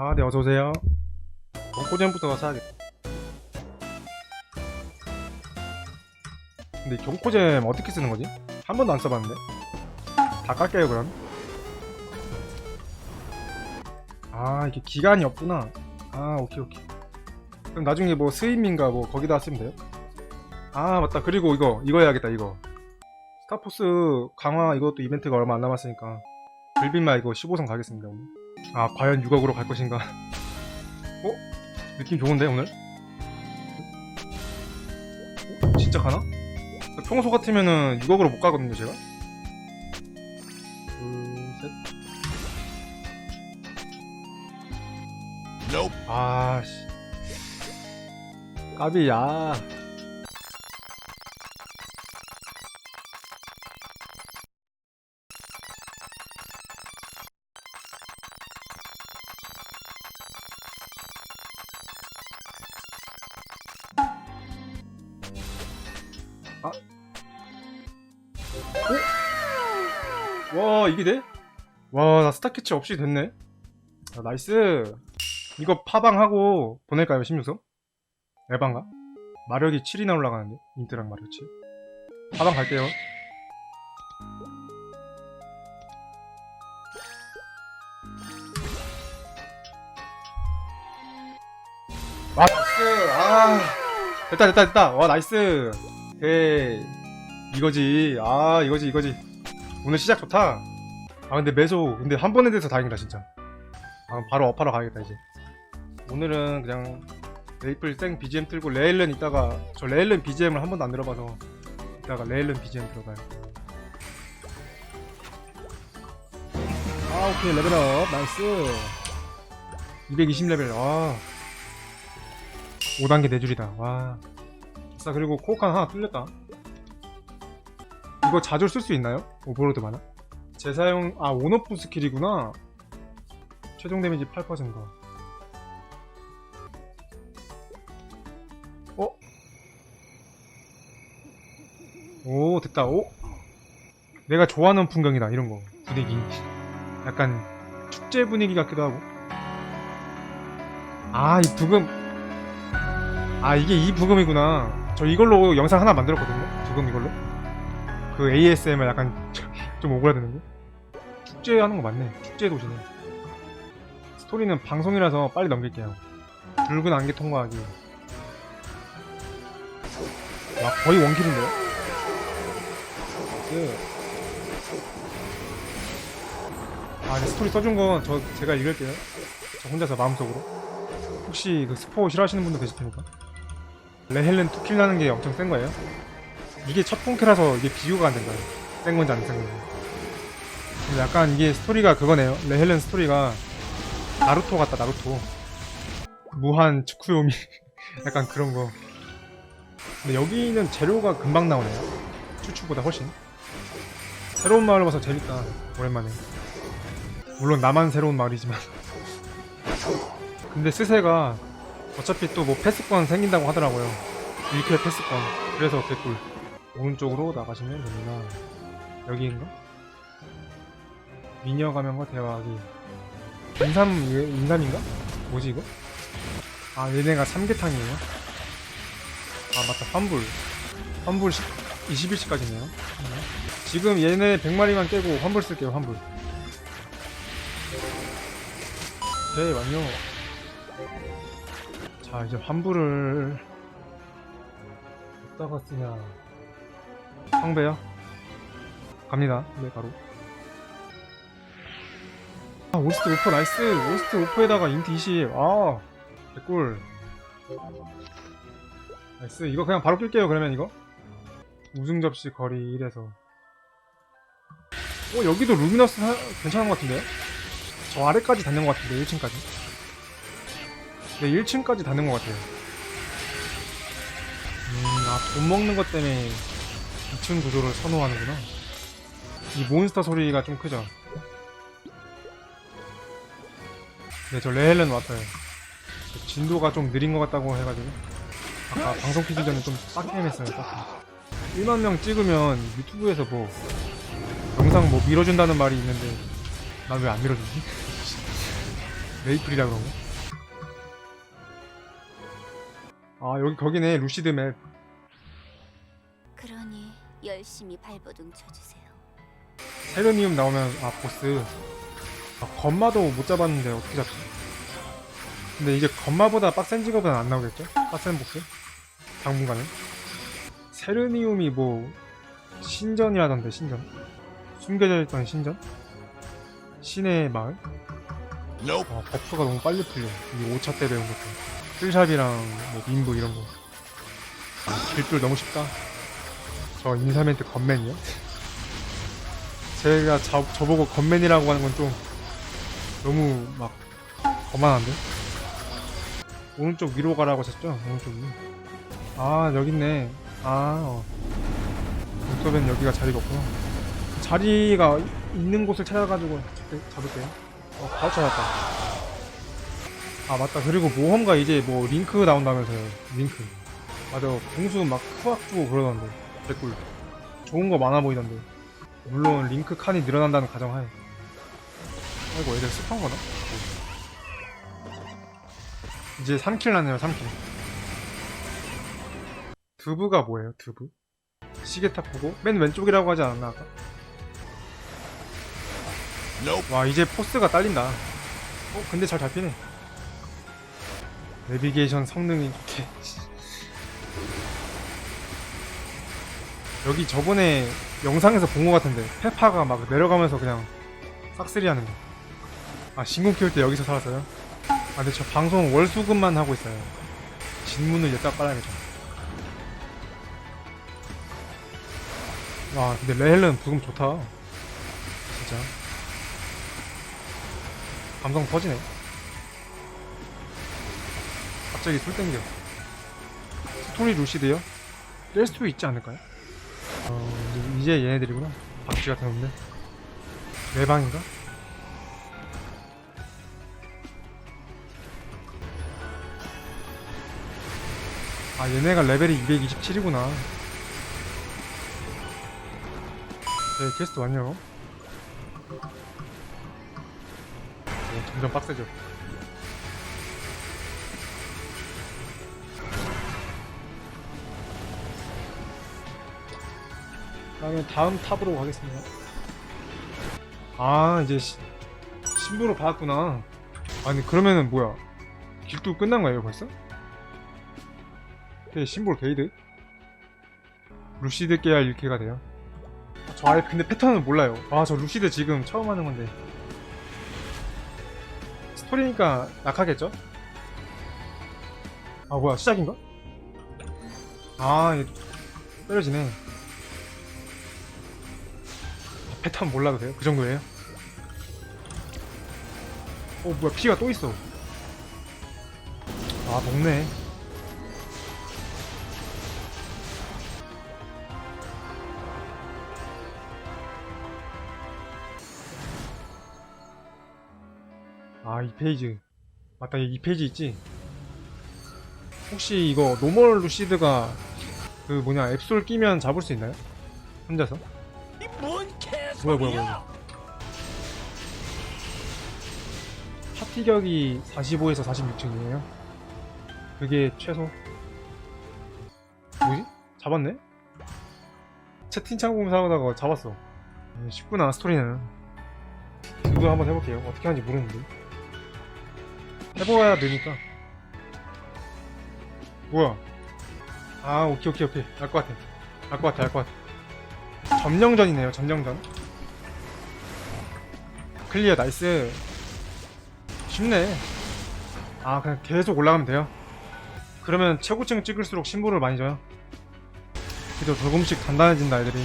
아, 네, 어서오세요. 경코잼부터 사야겠다. 근데 이 경코잼 어떻게 쓰는 거지? 한 번도 안 써봤는데? 다 깔게요, 그럼. 아, 이게 기간이 없구나. 아, 오케이, 오케이. 그럼 나중에 뭐 스임인가 뭐 거기다 쓰면 돼요? 아, 맞다. 그리고 이거, 이거 해야겠다, 이거. 스타포스 강화 이것도 이벤트가 얼마 안 남았으니까. 빌빈마 이거 15성 가겠습니다, 오늘. 아, 과연 6억으로 갈 것인가? 어? 느낌 좋은데, 오늘? 어? 진짜 가나? 평소 같으면은 6억으로 못 가거든요, 제가? 둘, 셋. 아, 씨. 까비야. 와 이게 돼? 와 나 스타캐치 없이 됐네. 아, 나이스. 이거 파방하고 보낼까요 16성? 에반가? 마력이 7이나 올라가는데? 인트랑 마력 7 파방 갈게요. 와 나이스. 아 됐다 됐다 됐다. 와 나이스. 헤이 이거지. 아 이거지 이거지 오늘 시작 좋다. 아 근데 매소 근데 한 번에 돼서 다행이다 진짜. 아, 바로 업하러 가야겠다 이제. 오늘은 그냥 레이플 생 BGM 틀고 레일런 이따가 저 레일런 BGM을 한 번도 안 들어봐서 이따가 레일런 BGM 들어가요. 아 오케이 레벨업 나이스. 220레벨 와. 5단계 내줄이다 와. 자 그리고 코어칸 하나 뚫렸다. 이거 자주 쓸 수 있나요? 오버로드 만화? 재사용 아 온오프 스킬이구나. 최종 데미지 8% 어? 오 됐다. 오? 내가 좋아하는 풍경이다 이런거. 분위기. 약간 축제 분위기 같기도 하고. 아 이 부금. 아 이게 이 부금이구나. 저 이걸로 영상 하나 만들었거든요? 부금 이걸로 그 ASMR 약간 좀 오그라드는 거? 축제 하는 거 맞네. 축제 도시네. 스토리는 방송이라서 빨리 넘길게요. 붉은 안개 통과하기. 와, 거의 원킬인데요? 그... 아, 스토리 써준 건 저, 제가 읽을게요. 저 혼자서 마음속으로. 혹시 그 스포 싫어하시는 분도 계실 테니까. 레헬렌 투킬 나는 게 엄청 센 거예요? 이게 첫 본캐라서 이게 비교가 안 된다. 센 건지 안센 건지. 약간 이게 스토리가 그거네요. 레헬렌 스토리가 나루토 같다, 나루토. 무한 츠쿠요미. 약간 그런 거. 근데 여기는 재료가 금방 나오네요. 추추보다 훨씬. 새로운 마을 와서 재밌다. 오랜만에. 물론 나만 새로운 마을이지만. 근데 스세가 어차피 또 뭐 패스권 생긴다고 하더라고요. 1킬 패스권. 그래서 개꿀. 오른쪽으로 나가시면 됩니다. 여기인가? 미녀 가면과 대화하기. 인삼, 인삼인가? 뭐지 이거? 아, 얘네가 삼계탕이에요? 아, 맞다. 환불. 환불 20일치까지네요. 지금 얘네 100마리만 깨고 환불 쓸게요, 환불. 네, 완료. 자, 이제 환불을 어디다가 쓰냐. 성배요? 갑니다. 네, 바로. 아, 오스트 오퍼 나이스! 오스트 오퍼에다가 인트 20. 아, 개꿀. 나이스. 이거 그냥 바로 끌게요, 그러면 이거. 우승 접시 거리 1에서. 어, 여기도 루미너스 하- 괜찮은 것 같은데요? 저 아래까지 닿는 것 같은데, 1층까지. 네, 1층까지 닿는 것 같아요. 음, 아, 돈 먹는 것 때문에 2층 구조를 선호하는구나. 이 몬스터 소리가 좀 크죠? 네, 저 레헬렌 왔어요. 저 진도가 좀 느린 것 같다고 해가지고. 아까 방송 키기 전에 좀 빡게임했어요, 빡게임. 1만 명 찍으면 유튜브에서 뭐, 영상 뭐 밀어준다는 말이 있는데, 난왜안 밀어주지? 메이플이라 그런가? 아 여기 거기네 루시드 맵 열심히 발버둥 쳐주세요. 세르니움 나오면 아 보스 아, 건마도 못 잡았는데 어떻게 잡지? 근데 이제 건마보다 빡센 직업은 안 나오겠죠? 빡센 보스? 당분간은 세르니움이 뭐 신전이라던데 신전 숨겨져 있던 신전? 신의 마을? 아, 버프가 너무 빨리 풀려 이 5차 때 배운 것도 풀샵이랑 뭐 민부 이런 거 아, 길줄 너무 쉽다 저 인사멘트 건맨이요? 제가 저, 저보고 건맨이라고 하는 건 좀 너무 막 거만한데? 오른쪽 위로 가라고 하셨죠? 오른쪽 위. 아 여기 있네. 아 어. 눈썹엔 여기가 자리가 없구나. 자리가 있는 곳을 찾아가지고 잡- 잡을게요. 어 바로 찾았다. 아 맞다. 그리고 모험가 이제 뭐 링크 나온다면서요. 링크. 맞아. 공수 막 크악 주고 그러던데. 개꿀. 좋은 거 많아 보이던데. 물론 링크 칸이 늘어난다는 가정하에 아이고 애들 습한 거나? 이제 3킬 났네요 3킬 두부가 뭐예요 두부? 시계탑 보고 맨 왼쪽이라고 하지 않았나 아까? 와 이제 포스가 딸린다 어 근데 잘 잡히네 내비게이션 성능이 좋게 여기 저번에 영상에서 본 것 같은데 페파가 막 내려가면서 그냥 싹쓸이 하는 거. 아 신공 키울 때 여기서 살았어요? 아 근데 저 방송 월수금만 하고 있어요. 진문을 여기다 깔아야겠죠. 와 근데 레헬은 부금 좋다. 진짜. 감성 터지네. 갑자기 술 땡겨. 스토리 루시드요? 뗄 수도 있지 않을까요? 어, 이제- 얘네들이구나. 박쥐 같은 놈들. 내 방인가? 아, 얘네가 레벨이 227이구나. 네, 퀘스트 완료. 네, 점점 빡세죠. 그러면 다음 탑으로 가겠습니다. 아 이제 시, 신부로 받았구나. 아니 그러면은 뭐야? 길도 끝난 거예요 벌써? 네, 신볼 게이드. 루시드 깨알 1킬가 돼요. 아, 저 아예 근데 패턴은 몰라요. 아 저 루시드 지금 처음 하는 건데. 스토리니까 낙하겠죠? 아 뭐야 시작인가? 아 때려지네. 패턴 몰라도 돼요? 그 정도예요? 어 뭐야 피가 또 있어 아 먹네 아이 페이지 맞다 이 페이지 있지 혹시 이거 노멀 루시드가 그 뭐냐 앱솔 끼면 잡을 수 있나요? 혼자서? 뭐야 뭐야 뭐야. 파티격이 45에서 46층이에요. 그게 최소. 뭐지? 잡았네? 채팅창 보면서 하다가 잡았어. 음, 쉽구나 스토리는. 이거 한번 해볼게요. 어떻게 하는지 모르는데. 해봐야 되니까. 뭐야? 아 오케이 오케이 오케이. 알 것 같아. 알 것 같아 알 것 같아. 점령전이네요 점령전 클리어 나이스. 쉽네. 아 그냥 계속 올라가면 돼요? 그러면 최고층 찍을수록 신부를 많이 줘요? 그래도 조금씩 단단해진다 애들이.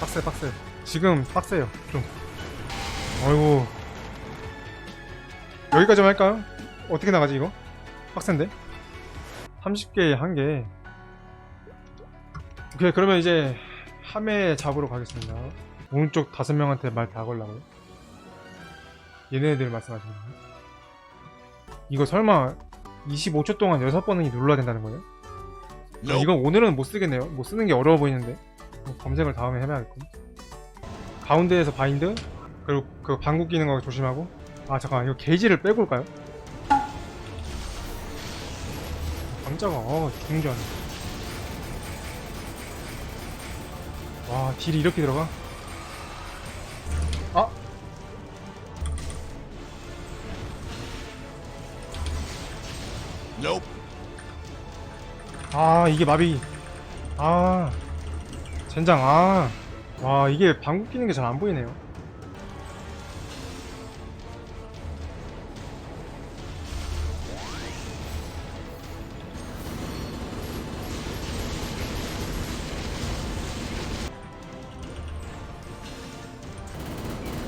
빡세 빡세. 지금 빡세요 좀. 어이구. 여기까지만 할까요? 어떻게 나가지 이거? 빡센데? 30개에 한개. 오케이 그러면 이제 함에 잡으러 가겠습니다. 오른쪽 다섯 명한테 말 다 걸라고요? 얘네들 말씀하시는 거예요? 이거 설마 25초 동안 6번은 눌러야 된다는 거예요? 아, 이건 오늘은 못 쓰겠네요. 뭐 쓰는 게 어려워 보이는데. 뭐 검색을 다음에 해봐야겠고. 가운데에서 바인드, 그리고 그 방구 끼는 거 조심하고. 아 잠깐 이거 게이지를 빼고 올까요? 강자가 어 중전 와 딜이 이렇게 들어가? 아 이게 마비. 아 젠장 아와 이게 방구 끼는 게 잘 안 보이네요.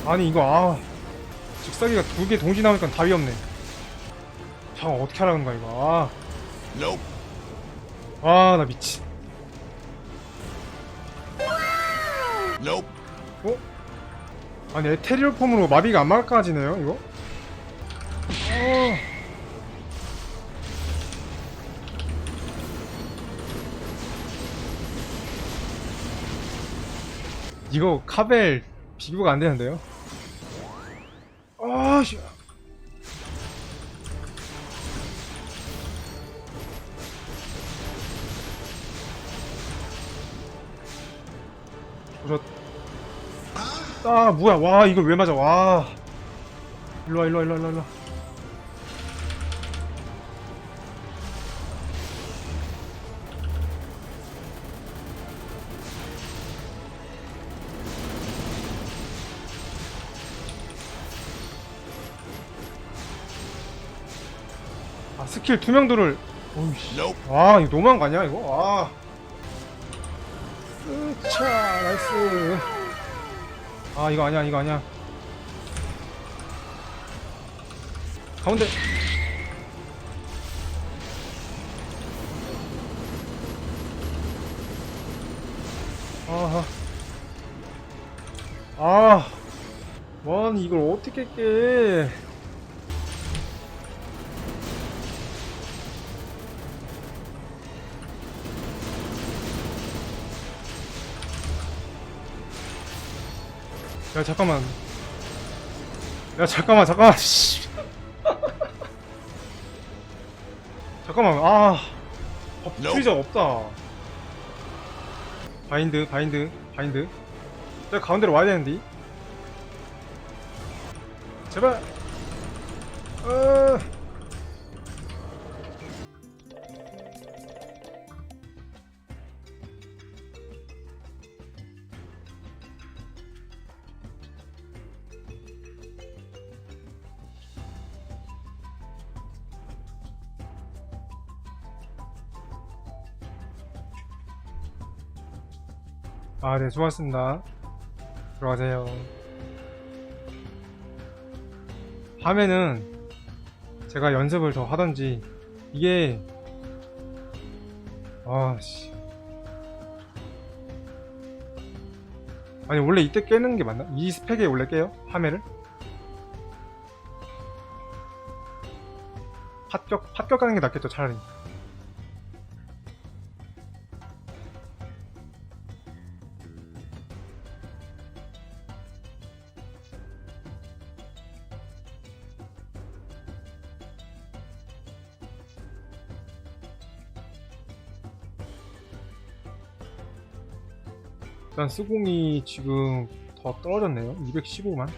아니 이거 아. 직사기가 두 개 동시 나오니까 답이 없네 잠깐 어떻게 하라는 거야 이거 아 Nope. 아, 나. Nope. 어? 아니, 에테리얼 폼으로 마비가 안 막아지네요, 이거? 어. 이거 카벨 비교가 안 되는데요? 아, 씨. 아, 뭐야, 와, 이걸 왜 맞아, 와. 일로와, 일로와, 일로와, 일로와. 아, 스킬 투명도를. 오이씨. 와, 이거 너무한 거 아니야, 이거? 와. 으차, 나이스. 아, 이거 아니야, 이거 아니야. 가운데. 아하. 아. 원, 이걸 어떻게 깨. 야 잠깐만. 야 잠깐만 잠깐만. 씨. 잠깐만 아. 법주의자 없다. 바인드 바인드 바인드. 내가 가운데로 와야 되는데. 제발. 어... 아, 네, 수고하셨습니다. 들어가세요. 밤에는 제가 연습을 더 하던지, 이게, 아, 씨. 아니, 원래 이때 깨는 게 맞나? 이 스펙에 원래 깨요? 팥격, 팥격 가는 게 낫겠죠, 차라리. 일단 수공이 지금 더 떨어졌네요. 215만.